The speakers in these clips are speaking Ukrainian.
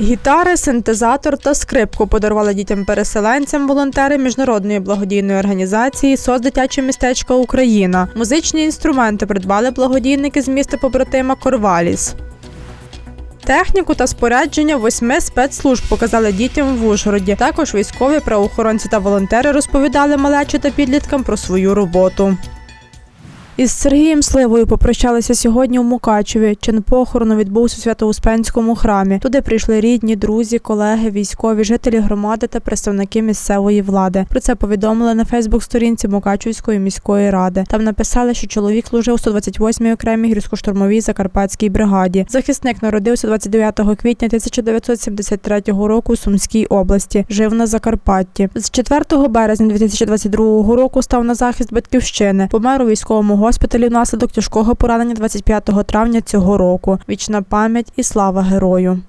Гітари, синтезатор та скрипку подарували дітям-переселенцям волонтери міжнародної благодійної організації СОС дитяче містечко Україна. Музичні інструменти придбали благодійники з міста побратима Корваліс. Техніку та спорядження восьми спецслужб показали дітям в Ужгороді. Також військові, правоохоронці та волонтери розповідали малечі та підліткам про свою роботу. Із Сергієм Сливою попрощалися сьогодні у Мукачеві. Чин похорону відбувся у Свято-Успенському храмі. Туди прийшли рідні, друзі, колеги, військові, жителі громади та представники місцевої влади. Про це повідомили на Фейсбук-сторінці Мукачевської міської ради. Там написали, що чоловік служив у 128-й окремій гірсько-штурмовій закарпатській бригаді. Захисник народився 29 квітня 1973 року у Сумській області. Жив на Закарпатті. З 4 березня 2022 року став на захист батьківщини. Помер у військовому госпіталі внаслідок тяжкого поранення 25 травня цього року. Вічна пам'ять і слава герою.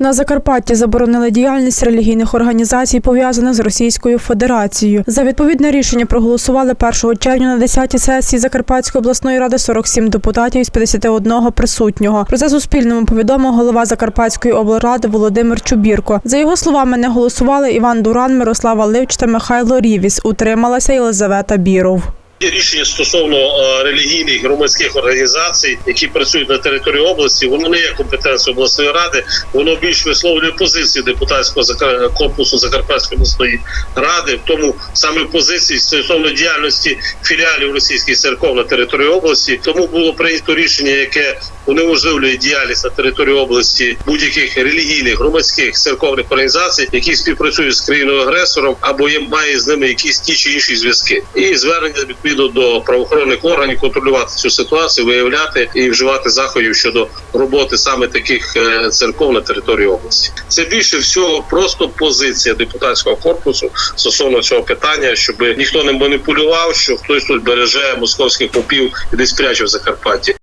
На Закарпатті заборонили діяльність релігійних організацій, пов'язаних з Російською Федерацією. За відповідне рішення проголосували 1 червня на 10-й сесії Закарпатської обласної ради 47 депутатів із 51 присутнього. Про це Суспільному повідомив голова Закарпатської облради Володимир Чубірко. За його словами, не голосували Іван Дуран, Мирослава Ливч та Михайло Рівіс. Утрималася Єлизавета Біров. Є рішення стосовно е, релігійних громадських організацій, які працюють на території області, воно не є компетенцією обласної ради, воно більш висловлює позиції депутатського корпусу Закарпатської обласної ради, в тому саме позиції стосовно діяльності філіалів російських церков на території області. Тому було прийнято рішення, яке унеможливлює діяльність на території області будь-яких релігійних громадських церковних організацій, які співпрацюють з країною агресором або є має з ними якісь ті чи інші зв'язки, і звернення відповідно до правоохоронних органів контролювати цю ситуацію, виявляти і вживати заходів щодо роботи саме таких е, церков на території області. Це більше всього просто позиція депутатського корпусу стосовно цього питання, щоб ніхто не маніпулював, що хтось тут береже московських попів і десь пряче в Закарпатті.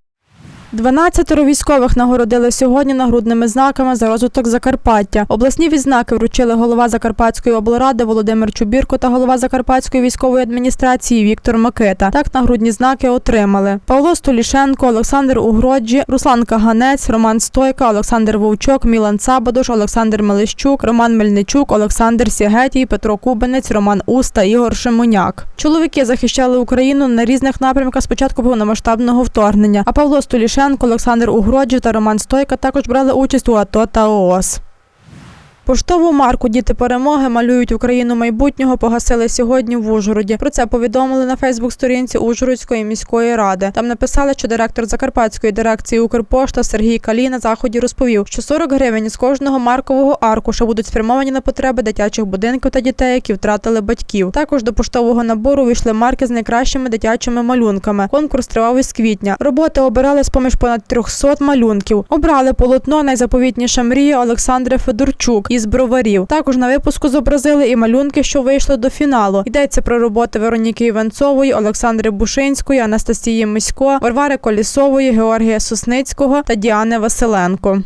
12 військових нагородили сьогодні нагрудними знаками за розвиток Закарпаття. Обласні відзнаки вручили голова Закарпатської облради Володимир Чубірко та голова Закарпатської військової адміністрації Віктор Макита. Так нагрудні знаки отримали Павло Столішенко, Олександр Угроджі, Руслан Каганець, Роман Стойка, Олександр Вовчок, Мілан Цабадош, Олександр Мелищук, Роман Мельничук, Олександр Сігетій, Петро Кубинець, Роман Уста, Ігор Шимоняк. Чоловіки захищали Україну на різних напрямках спочатку повномасштабного вторгнення. А Павло Столішенко, Олександр Угроджі та Роман Стойка також брали участь у АТО та ООС. Поштову марку Діти перемоги малюють Україну майбутнього погасили сьогодні в Ужгороді. Про це повідомили на Фейсбук-сторінці Ужгородської міської ради. Там написали, що директор Закарпатської дирекції Укрпошта Сергій Калій на заході розповів, що 40 гривень з кожного маркового аркуша будуть спрямовані на потреби дитячих будинків та дітей, які втратили батьків. Також до поштового набору вийшли марки з найкращими дитячими малюнками. Конкурс тривав із квітня. Роботи обирали з поміж понад 300 малюнків. Обрали полотно Найзаповітніша мрія Олександри Федорчук із броварів. Також на випуску зобразили і малюнки, що вийшли до фіналу. Йдеться про роботи Вероніки Іванцової, Олександри Бушинської, Анастасії Мисько, Варвари Колісової, Георгія Сосницького та Діани Василенко.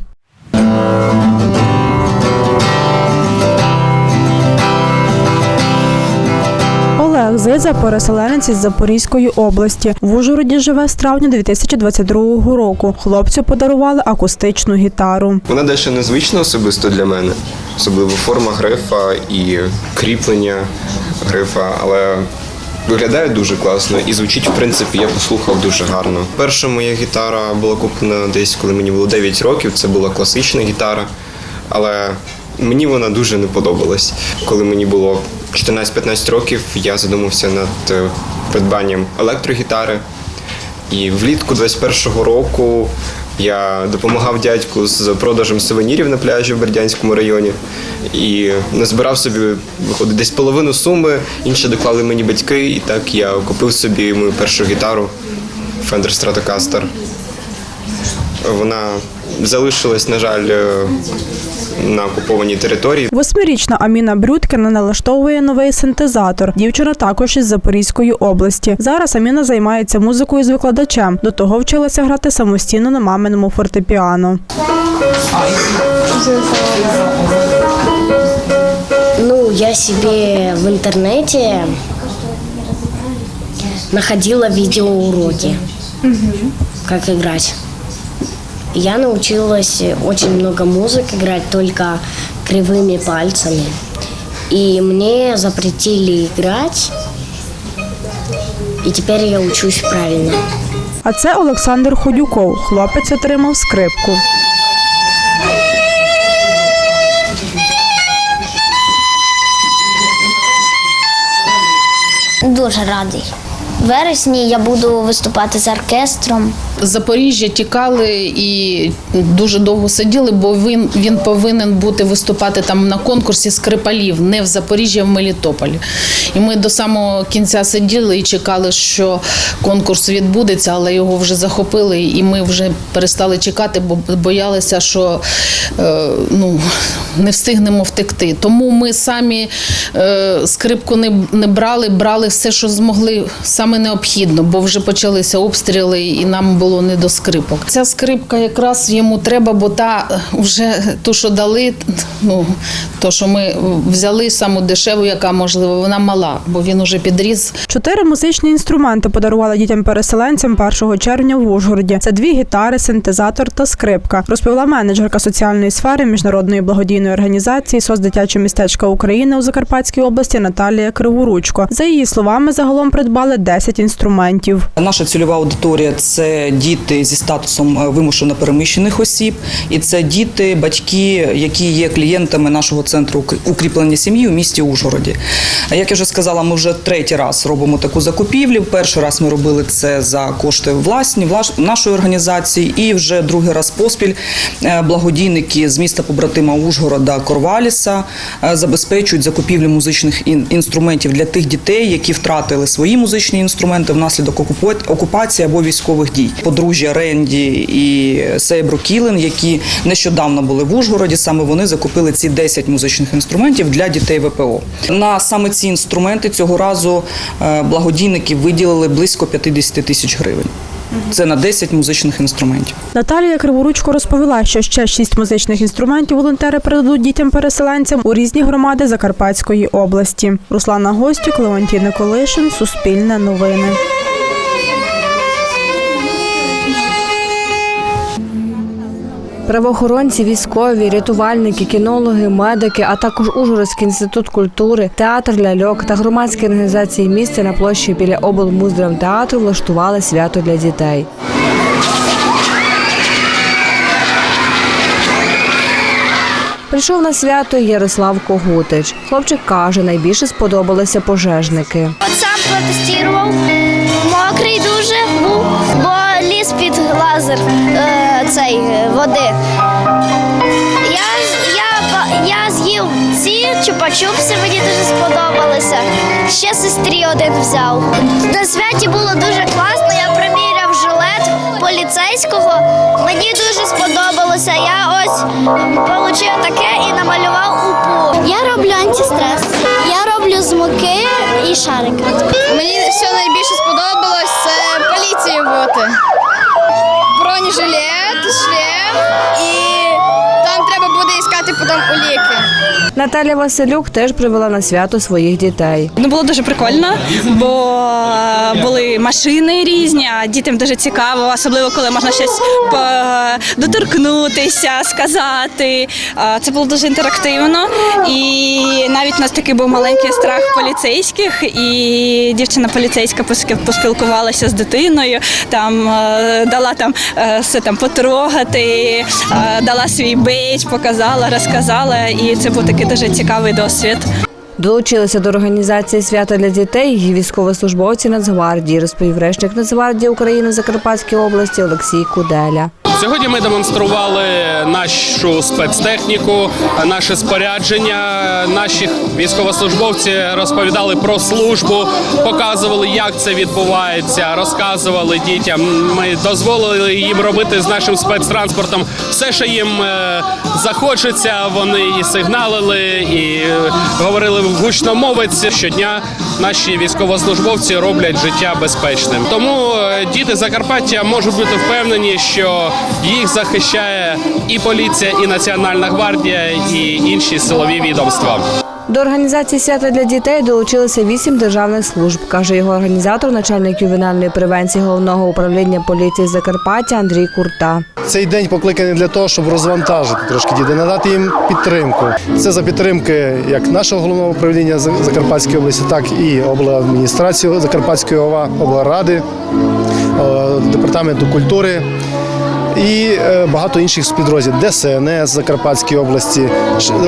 Олег Зиза переселенець із Запорізької області. В Ужгороді живе з травня 2022 року. Хлопцю подарували акустичну гітару. Вона дещо незвична особисто для мене, особливо форма грифа і кріплення грифа, але виглядає дуже класно і звучить, в принципі, я послухав дуже гарно. Перша моя гітара була куплена десь, коли мені було 9 років. Це була класична гітара, але мені вона дуже не подобалась. Коли мені було 14-15 років, я задумався над е, придбанням електрогітари. І влітку 21-го року я допомагав дядьку з продажем сувенірів на пляжі в Бердянському районі і назбирав собі виходить десь половину суми, інше доклали мені батьки, і так я купив собі мою першу гітару Fender Stratocaster. Вона залишилась, на жаль, е, на окупованій території. Восьмирічна Аміна Брюткіна налаштовує новий синтезатор. Дівчина також із Запорізької області. Зараз Аміна займається музикою з викладачем. До того вчилася грати самостійно на маминому фортепіано. Ну, я себе в интернете находила видеоуроки, как играть. Я научилась очень много музык играть только кривыми пальцами. И мне запретили играть. И теперь я учусь правильно. А це Олександр Ходюков. Хлопець отримав скрипку. Дуже радий. В вересні я буду виступати з оркестром. Запоріжжя тікали і дуже довго сиділи, бо він, він повинен бути виступати там на конкурсі скрипалів, не в Запоріжжі, а в Мелітополі. І ми до самого кінця сиділи і чекали, що конкурс відбудеться, але його вже захопили, і ми вже перестали чекати, бо боялися, що е, ну, не встигнемо втекти. Тому ми самі е, скрипку не, не брали, брали все, що змогли, саме необхідно, бо вже почалися обстріли, і нам було не до скрипок. Ця скрипка якраз йому треба, бо та е, вже ту, що дали, ну то, що ми взяли саму дешеву, яка можливо, вона мала, бо він уже підріс. Чотири музичні інструменти подарували дітям-переселенцям 1 червня в Ужгороді. Це дві гітари, синтезатор та скрипка. Розповіла менеджерка соціальної сфери міжнародної благодійної організації «СОС дитяче містечко України у Закарпатській області Наталія Криворучко. За її словами, загалом придбали 10 інструментів. Наша цільова аудиторія це діти зі статусом е, вимушено переміщених осіб, і це діти, батьки, які є клієнтами нашого центру укріплення сім'ї у місті Ужгороді. Як я вже сказала, ми вже третій раз робимо таку закупівлю. Перший раз ми робили це за кошти власні нашої організації, і вже другий раз поспіль е, благодійники з міста побратима Ужгорода Корваліса е, забезпечують закупівлю музичних ін- інструментів для тих дітей, які втратили свої музичні інструменти внаслідок окупа- окупації або військових дій. Подружжя Ренді і Сейбру Кілен, які нещодавно були в Ужгороді, саме вони закупили ці 10 музичних інструментів для дітей ВПО. На саме ці інструменти цього разу е, благодійники виділили близько 50 тисяч гривень. Це на 10 музичних інструментів. Наталія Криворучко розповіла, що ще шість музичних інструментів волонтери передадуть дітям-переселенцям у різні громади Закарпатської області. Руслана Гостюк, Леонтій Николишин, Суспільне новини. Правоохоронці, військові, рятувальники, кінологи, медики, а також Ужгородський інститут культури, театр ляльок та громадські організації міста на площі біля облмуздрамтеатру влаштували свято для дітей. Прийшов на свято Ярослав Когутич. Хлопчик каже, найбільше сподобалися пожежники. Сам протестував, мокрий дуже був, бо ліз під лазер е, цей е, води. Я, я, я з'їв ці чупа-чупси, мені дуже сподобалися. Ще сестрі один взяв. На святі було дуже класно. Я приміряв жилет поліцейського. Мені дуже сподобалося. Я ось отримав таке і намалював упу. Я роблю антистрес. Я роблю з муки і шарики. Мені все найбільше сподобалось це поліцією бути. Бронежилет, шлем треба іскати потім уліки. Наталя Василюк теж привела на свято своїх дітей. Ну було дуже прикольно, бо е, були машини різні, а дітям дуже цікаво, особливо коли можна щось доторкнутися, сказати. Е, Це було дуже інтерактивно. І навіть у нас такий був маленький страх поліцейських, і дівчина поліцейська поспілкувалася з дитиною, там е, дала там все там потрогати, дала свій бейдж, показала, розказала, і це був такий дуже цікавий досвід. Долучилися до організації свята для дітей і військовослужбовці Нацгвардії, розповів речник Нацгвардії України Закарпатській області Олексій Куделя. Сьогодні ми демонстрували нашу спецтехніку, наше спорядження. Наші військовослужбовці розповідали про службу, показували, як це відбувається, розказували дітям. Ми дозволили їм робити з нашим спецтранспортом все, що їм е, захочеться. Вони і сигналили, і е, говорили в гучномовець. Щодня наші військовослужбовці роблять життя безпечним. Тому е, діти Закарпаття можуть бути впевнені, що їх захищає і поліція, і національна гвардія, і інші силові відомства. До організації свята для дітей долучилися вісім державних служб, каже його організатор, начальник ювенальної превенції головного управління поліції Закарпаття Андрій Курта. Цей день покликаний для того, щоб розвантажити трошки дітей, надати їм підтримку. Це за підтримки як нашого головного управління Закарпатської області, так і обладміністрації Закарпатської ОВА, облради, е, департаменту культури. І е, багато інших підрозділів ДСНС Закарпатської області,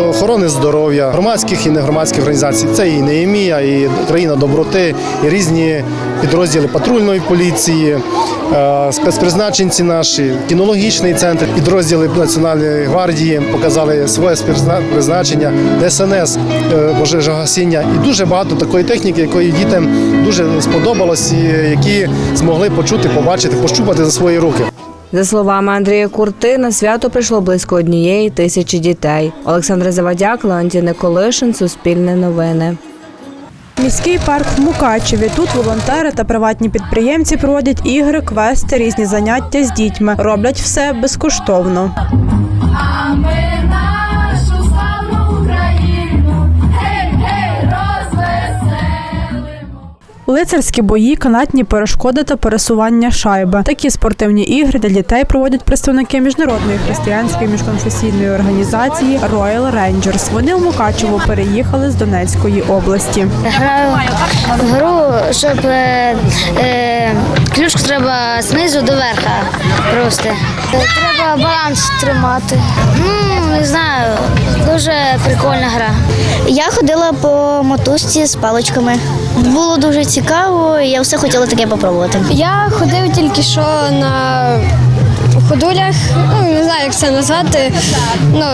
охорони здоров'я, громадських і негромадських організацій. Це і Неємія, і країна доброти, і різні підрозділи патрульної поліції, е, спецпризначенці наші, кінологічний центр, підрозділи Національної гвардії показали своє спецпризначення, ДСНС, е, пожежогасіння і дуже багато такої техніки, якої дітям дуже сподобалось, і які змогли почути, побачити, пощупати за свої руки. За словами Андрія Курти, на свято прийшло близько однієї тисячі дітей. Олександр Завадяк, Леонтій Николишин, Суспільне новини. Міський парк в Мукачеві. Тут волонтери та приватні підприємці проводять ігри, квести, різні заняття з дітьми. Роблять все безкоштовно. Лицарські бої, канатні перешкоди та пересування шайби. Такі спортивні ігри для дітей проводять представники міжнародної християнської міжконфесійної організації Royal Rangers. Вони у Мукачево переїхали з Донецької області. Граю в гру, щоб е, е, ключку треба знизу до верха просто. Треба баланс тримати. Ну, не знаю, дуже прикольна гра. Я ходила по мотузці з паличками. Було дуже цікаво, і я все хотіла таке попробувати. Я ходив тільки що на ходулях, ну не знаю, як це назвати. Ну,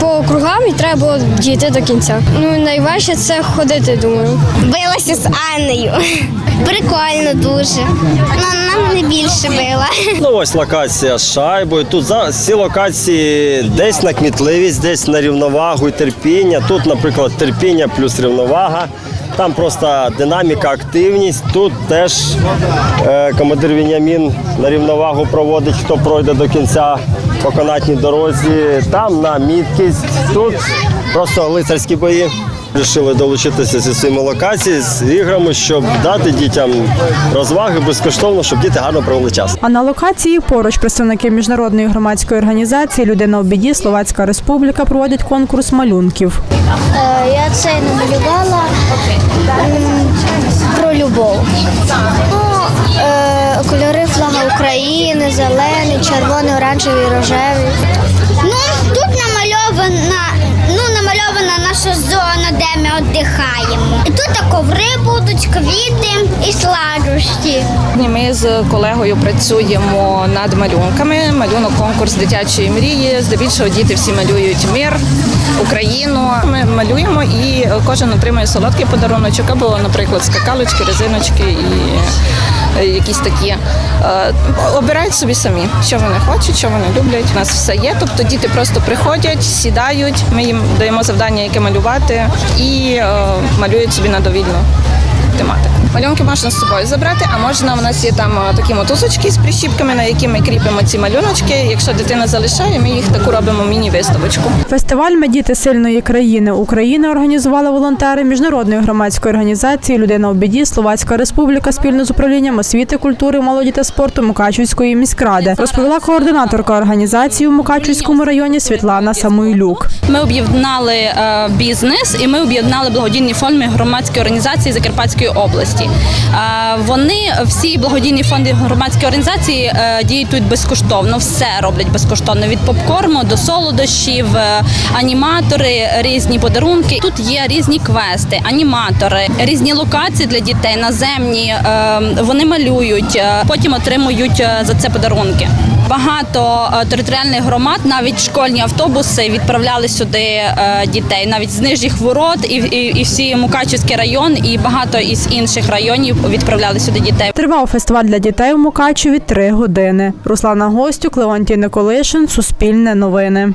по округам і треба було дійти до кінця. Ну, найважче це ходити, думаю. Билася з Анною. Прикольно дуже. Ну, нам не більше била. Ну ось локація з шайбою. Тут за ці локації десь на кмітливість, десь на рівновагу і терпіння. Тут, наприклад, терпіння плюс рівновага. Там просто динаміка, активність. Тут теж е, командир Вінямін на рівновагу проводить, хто пройде до кінця по канатній дорозі. Там на міткість. Тут просто лицарські бої. Рішили долучитися зі своїми локації з іграми, щоб дати дітям розваги безкоштовно, щоб діти гарно провели час. А на локації поруч представники міжнародної громадської організації Людина в біді Словацька Республіка проводять конкурс малюнків. Е, Я це намалювала про любов. Ну, е, кольори флага України, зелений, червоний, оранжевий, рожевий. Ну, тут намальована, ну, намальована наша зона, ми віддихаємо. І тут коври будуть, квіти і сладощі. Ми з колегою працюємо над малюнками. Малюнок конкурс дитячої мрії. Здебільшого діти всі малюють мир, Україну. Ми малюємо і кожен отримує солодкий подаруночок або, наприклад, скакалочки, резиночки і якісь такі. Е, Обирають собі самі, що вони хочуть, що вони люблять. У нас все є. Тобто діти просто приходять, сідають. Ми їм даємо завдання, яке малювати, і е, малюють собі на тематику. Малюнки можна з собою забрати, а можна у нас є там е, такі мотузочки з прищіпками, на які ми кріпимо ці малюночки. Якщо дитина залишає, ми їх таку робимо міні-виставочку. Фестиваль Ми діти сильної країни України організували волонтери міжнародної громадської організації Людина у біді Словацька Республіка спільно з управлінням освіти, культури, молоді та спорту Мукачівської міськради. Розповіла координаторка організації у Мукачівському районі Світлана Самойлюк. Ми об'єднали е, бізнес і ми об'єднали благодійні фонди громадської організації Закарпатської області. Е, Вони всі благодійні фонди громадської організації е, діють тут безкоштовно, все роблять безкоштовно від попкорму до солодощів, е, аніматори, різні подарунки. Тут є різні квести, аніматори, різні локації для дітей, наземні. е, Вони малюють, потім отримують за це подарунки. Багато е, територіальних громад, навіть школьні автобуси відправляли сюди е, дітей, навіть з нижніх ворот, і, і, і всі Мукачівський район, і багато із інших районів відправляли сюди дітей. Тривав фестиваль для дітей у Мукачеві три години. Руслана Гостюк, Леонтій Николишин, Суспільне новини.